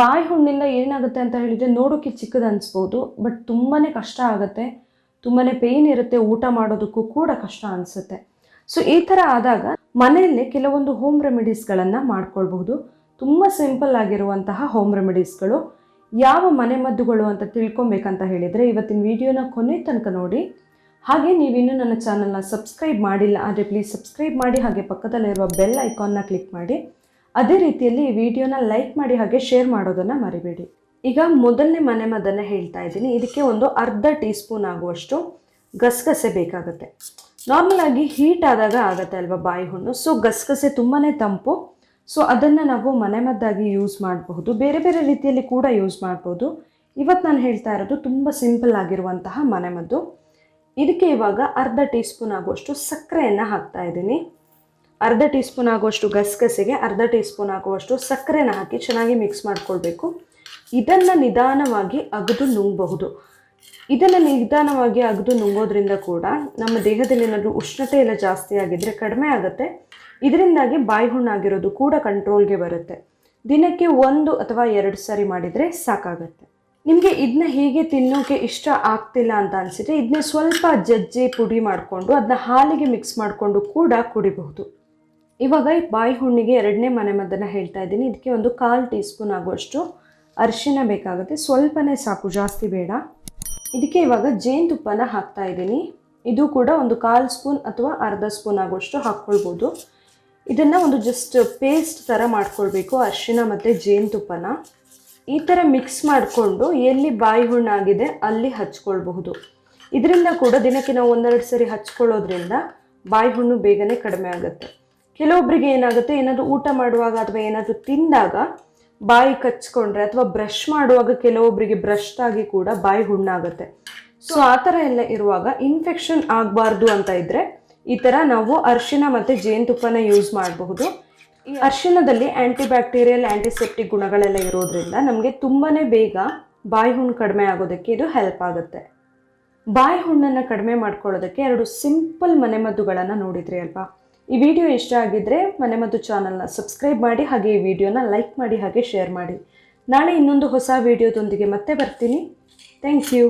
ಬಾಯಿ ಹುಣ್ಣಿಂದ ಏನಾಗುತ್ತೆ ಅಂತ ಹೇಳಿದರೆ ನೋಡೋಕ್ಕೆ ಚಿಕ್ಕದು ಅನಿಸ್ಬೋದು ಬಟ್ ತುಂಬಾ ಕಷ್ಟ ಆಗುತ್ತೆ. ತುಂಬಾ ಪೇಯ್ನ್ ಇರುತ್ತೆ, ಊಟ ಮಾಡೋದಕ್ಕೂ ಕೂಡ ಕಷ್ಟ ಅನಿಸುತ್ತೆ. ಸೊ ಈ ಥರ ಆದಾಗ ಮನೆಯಲ್ಲೇ ಕೆಲವೊಂದು ಹೋಮ್ ರೆಮಿಡೀಸ್ಗಳನ್ನು ಮಾಡ್ಕೊಳ್ಬಹುದು. ತುಂಬ ಸಿಂಪಲ್ ಆಗಿರುವಂತಹ ಹೋಮ್ ರೆಮಿಡೀಸ್ಗಳು ಯಾವ ಮನೆಮದ್ದುಗಳು ಅಂತ ತಿಳ್ಕೊಬೇಕಂತ ಹೇಳಿದರೆ ಇವತ್ತಿನ ವಿಡಿಯೋನ ಕೊನೆ ತನಕ ನೋಡಿ. ಹಾಗೆ ನೀವಿನ್ನೂ ನನ್ನ ಚಾನಲ್ನ ಸಬ್ಸ್ಕ್ರೈಬ್ ಮಾಡಿಲ್ಲ ಆದರೆ ಪ್ಲೀಸ್ ಸಬ್ಸ್ಕ್ರೈಬ್ ಮಾಡಿ, ಹಾಗೆ ಪಕ್ಕದಲ್ಲಿರುವ ಬೆಲ್ ಐಕಾನ್ನ ಕ್ಲಿಕ್ ಮಾಡಿ. ಅದೇ ರೀತಿಯಲ್ಲಿ ವಿಡಿಯೋನ ಲೈಕ್ ಮಾಡಿ ಹಾಗೆ ಶೇರ್ ಮಾಡೋದನ್ನು ಮರಿಬೇಡಿ. ಈಗ ಮೊದಲನೇ ಮನೆ ಮದ್ದನ್ನು ಹೇಳ್ತಾ ಇದ್ದೀನಿ. ಇದಕ್ಕೆ ಒಂದು ಅರ್ಧ ಟೀ ಸ್ಪೂನ್ ಆಗುವಷ್ಟು ಗಸಗಸೆ ಬೇಕಾಗುತ್ತೆ. ನಾರ್ಮಲಾಗಿ ಹೀಟ್ ಆದಾಗ ಆಗುತ್ತೆ ಅಲ್ವಾ ಬಾಯಿ ಹುಣ್ಣು? ಸೊ ಗಸಗಸೆ ತುಂಬಾ ತಂಪು. ಸೊ ಅದನ್ನು ನಾವು ಮನೆಮದ್ದಾಗಿ ಯೂಸ್ ಮಾಡಬಹುದು. ಬೇರೆ ಬೇರೆ ರೀತಿಯಲ್ಲಿ ಕೂಡ ಯೂಸ್ ಮಾಡ್ಬೋದು ಇವತ್ತು ನಾನು ಹೇಳ್ತಾ ಇರೋದು ತುಂಬ ಸಿಂಪಲ್ ಆಗಿರುವಂತಹ ಮನೆಮದ್ದು ಇದಕ್ಕೆ ಇವಾಗ ಅರ್ಧ ಟೀ ಸ್ಪೂನ್ ಆಗುವಷ್ಟು ಸಕ್ಕರೆಯನ್ನು ಹಾಕ್ತಾ ಇದ್ದೀನಿ. ಅರ್ಧ ಟೀ ಸ್ಪೂನ್ ಆಗುವಷ್ಟು ಗಸಗಸೆಗೆ, ಅರ್ಧ ಟೀ ಸ್ಪೂನ್ ಆಗುವಷ್ಟು ಸಕ್ಕರೆನ ಹಾಕಿ ಚೆನ್ನಾಗಿ ಮಿಕ್ಸ್ ಮಾಡ್ಕೊಳ್ಬೇಕು. ಇದನ್ನು ನಿಧಾನವಾಗಿ ಅಗದು ನುಂಗಬಹುದು. ಇದನ್ನು ನಿಧಾನವಾಗಿ ಅಗದು ನುಂಗೋದ್ರಿಂದ ಕೂಡ ನಮ್ಮ ದೇಹದಲ್ಲಿ ಏನಾದರೂ ಉಷ್ಣತೆ ಎಲ್ಲ ಜಾಸ್ತಿ ಆಗಿದ್ದರೆ ಕಡಿಮೆ ಆಗುತ್ತೆ. ಇದರಿಂದಾಗಿ ಬಾಯಿ ಹುಣ್ಣಾಗಿರೋದು ಕೂಡ ಕಂಟ್ರೋಲ್ಗೆ ಬರುತ್ತೆ. ದಿನಕ್ಕೆ ಒಂದು ಅಥವಾ ಎರಡು ಸಾರಿ ಮಾಡಿದರೆ ಸಾಕಾಗುತ್ತೆ. ನಿಮಗೆ ಇದನ್ನ ಹೀಗೆ ತಿನ್ನೋಕೆ ಇಷ್ಟ ಆಗ್ತಿಲ್ಲ ಅಂತ ಅನಿಸಿದ್ರೆ ಇದನ್ನ ಸ್ವಲ್ಪ ಜಜ್ಜಿ ಪುಡಿ ಮಾಡಿಕೊಂಡು ಅದನ್ನ ಹಾಲಿಗೆ ಮಿಕ್ಸ್ ಮಾಡಿಕೊಂಡು ಕೂಡ ಕುಡಿಬಹುದು. ಇವಾಗ ಈ ಬಾಯಿ ಹುಣ್ಣಿಗೆ ಎರಡನೇ ಮನೆ ಮದ್ದನ್ನು ಹೇಳ್ತಾ ಇದ್ದೀನಿ. ಇದಕ್ಕೆ ಒಂದು ಕಾಲು ಟೀ ಸ್ಪೂನ್ ಆಗುವಷ್ಟು ಅರಿಶಿನ ಬೇಕಾಗುತ್ತೆ. ಸ್ವಲ್ಪನೇ ಸಾಕು, ಜಾಸ್ತಿ ಬೇಡ. ಇದಕ್ಕೆ ಇವಾಗ ಜೇನುತುಪ್ಪನ ಹಾಕ್ತಾ ಇದ್ದೀನಿ. ಇದು ಕೂಡ ಒಂದು ಕಾಲು ಸ್ಪೂನ್ ಅಥವಾ ಅರ್ಧ ಸ್ಪೂನ್ ಆಗುವಷ್ಟು ಹಾಕ್ಕೊಳ್ಬೋದು. ಇದನ್ನು ಒಂದು ಜಸ್ಟ್ ಪೇಸ್ಟ್ ಥರ ಮಾಡ್ಕೊಳ್ಬೇಕು, ಅರಿಶಿನ ಮತ್ತು ಜೇನುತುಪ್ಪನ. ಈ ಥರ ಮಿಕ್ಸ್ ಮಾಡಿಕೊಂಡು ಎಲ್ಲಿ ಬಾಯಿ ಹುಣ್ಣಾಗಿದೆ ಅಲ್ಲಿ ಹಚ್ಕೊಳ್ಬಹುದು. ಇದರಿಂದ ಕೂಡ ದಿನಕ್ಕೆ ನಾವು ಒಂದೆರಡು ಸರಿ ಹಚ್ಕೊಳ್ಳೋದ್ರಿಂದ ಬಾಯಿ ಹುಣ್ಣು ಬೇಗನೆ ಕಡಿಮೆ ಆಗುತ್ತೆ. ಕೆಲವೊಬ್ಬರಿಗೆ ಏನಾಗುತ್ತೆ, ಏನಾದರೂ ಊಟ ಮಾಡುವಾಗ ಅಥವಾ ಏನಾದರೂ ತಿಂದಾಗ ಬಾಯಿ ಕಚ್ಕೊಂಡ್ರೆ ಅಥವಾ ಬ್ರಷ್ ಮಾಡುವಾಗ ಕೆಲವೊಬ್ಬರಿಗೆ ಬ್ರಷ್ ಕೂಡ ಬಾಯಿ ಹುಣ್ಣಾಗುತ್ತೆ. ಸೊ ಆ ಥರ ಎಲ್ಲ ಇರುವಾಗ ಇನ್ಫೆಕ್ಷನ್ ಆಗಬಾರ್ದು ಅಂತ ಇದ್ದರೆ ಈ ಥರ ನಾವು ಅರ್ಶಿನ ಮತ್ತು ಜೇನುತುಪ್ಪನ ಯೂಸ್ ಮಾಡಬಹುದು. ಈ ಅರಿಶಿನದಲ್ಲಿ ಆ್ಯಂಟಿ ಆ್ಯಂಟಿಸೆಪ್ಟಿಕ್ ಗುಣಗಳೆಲ್ಲ ಇರೋದ್ರಿಂದ ನಮಗೆ ತುಂಬಾ ಬೇಗ ಬಾಯಿ ಹುಣ್ಣು ಕಡಿಮೆ ಆಗೋದಕ್ಕೆ ಇದು ಹೆಲ್ಪ್ ಆಗುತ್ತೆ. ಬಾಯಿ ಹುಣ್ಣನ್ನು ಕಡಿಮೆ ಮಾಡ್ಕೊಳ್ಳೋದಕ್ಕೆ ಎರಡು ಸಿಂಪಲ್ ಮನೆಮದ್ದುಗಳನ್ನು ನೋಡಿದ್ರಿ ಅಲ್ವಾ? ಈ ವಿಡಿಯೋ ಇಷ್ಟ ಆಗಿದ್ದರೆ ಮನೆಮದ್ದು ಚಾನಲ್ನ ಸಬ್ಸ್ಕ್ರೈಬ್ ಮಾಡಿ ಹಾಗೆ ಈ ವಿಡಿಯೋನ ಲೈಕ್ ಮಾಡಿ ಹಾಗೆ ಶೇರ್ ಮಾಡಿ. ನಾಳೆ ಇನ್ನೊಂದು ಹೊಸ ವಿಡಿಯೋದೊಂದಿಗೆ ಮತ್ತೆ ಬರ್ತೀನಿ. Thank you.